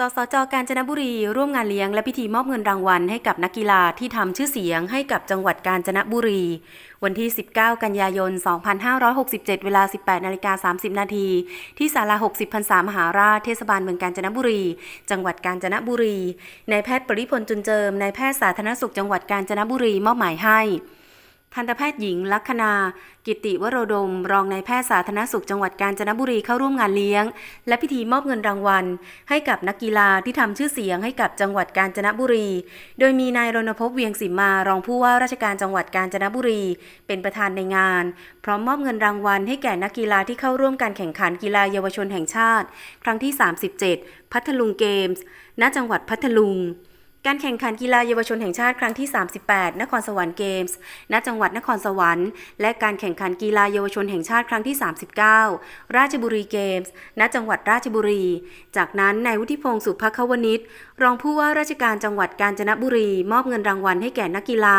สสจกาญจนบุรีร่วมงานเลี้ยงและพิธีมอบเงินรางวัลให้กับนักกีฬาที่ทำชื่อเสียงให้กับจังหวัดกาญจนบุรี วันที่ 19 กันยายน 2567 เวลา 18นาฬิกา30 นาทีที่ศาลา 60พรรษามหาราชเทศบาลเมืองกาญจนบุรี จังหวัดกาญจนบุรีนายแพทย์ปริพลจุนเจิมนายแพทย์สาธารณสุขจังหวัดกาญจนบุรีมอบหมายให้ ทันตแพทย์หญิงลัคนา กิติวโรดม รองนายแพทย์สาธารณสุขจังหวัดกาญจนบุรีเข้าร่วมงานเลี้ยง และพิธีมอบเงินรางวัล ให้กับนักกีฬาที่ทำชื่อเสียงให้กับจังหวัดกาญจนบุรี โดยมีนายรณพพเวียงสิมมารองผู้ว่าราชการจังหวัดกาญจนบุรี เป็นประธานในงาน พร้อมมอบเงินรางวัล ให้แก่นักกีฬาที่เข้าร่วมการแข่งขันกีฬาเยาวชนแห่งชาติ ครั้งที่ 37 พัทลุงเกมส์ ณจังหวัดพัทลุง การแข่งขันกีฬาเยาวชนแห่งชาติครั้งที่ 38 นครสวรรค์เกมส์ ณ จังหวัดนครสวรรค์ และการแข่งขันกีฬาเยาวชนแห่งชาติครั้งที่ 39 ราชบุรีเกมส์ ณ จังหวัดราชบุรี จากนั้นนายวุฒิพงศ์สุภควนิชรองผู้ว่าราชการจังหวัดกาญจนบุรี มอบเงินรางวัลให้แก่นักกีฬา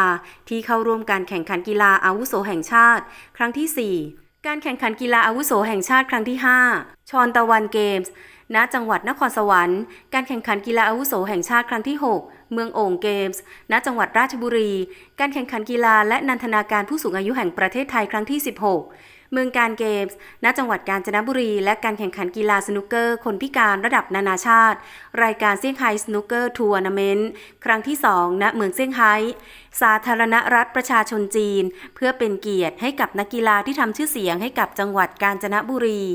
ที่เข้าร่วมการแข่งขันกีฬาอาวุโสแห่งชาติ ครั้งที่ 4 การแข่งขันกีฬาอาวุโสแห่งชาติครั้งที่ 5 ชอนตะวันเกมส์ ณ จังหวัดนครสวรรค์ การแข่งขันกีฬาอาวุโสแห่งชาติครั้งที่ 6 เมืองโอ่งเกมส์ ณ จังหวัดราชบุรี การแข่งขันกีฬาและนันทนาการผู้สูงอายุแห่งประเทศไทยครั้งที่ 16 เมืองการเกมส์ ณ จังหวัดกาญจนบุรี และการแข่งขันกีฬาสนุกเกอร์ คนพิการระดับนานาชาติ รายการเซี่ยงไฮ้สนุกเกอร์ทัวร์นาเมนต์ ครั้งที่ 2 ณ เมืองเซี่ยงไฮ้ สาธารณรัฐประชาชนจีน เพื่อเป็นเกียรติให้กับนักกีฬาที่ทำชื่อเสียงให้กับจังหวัดกาญจนบุรี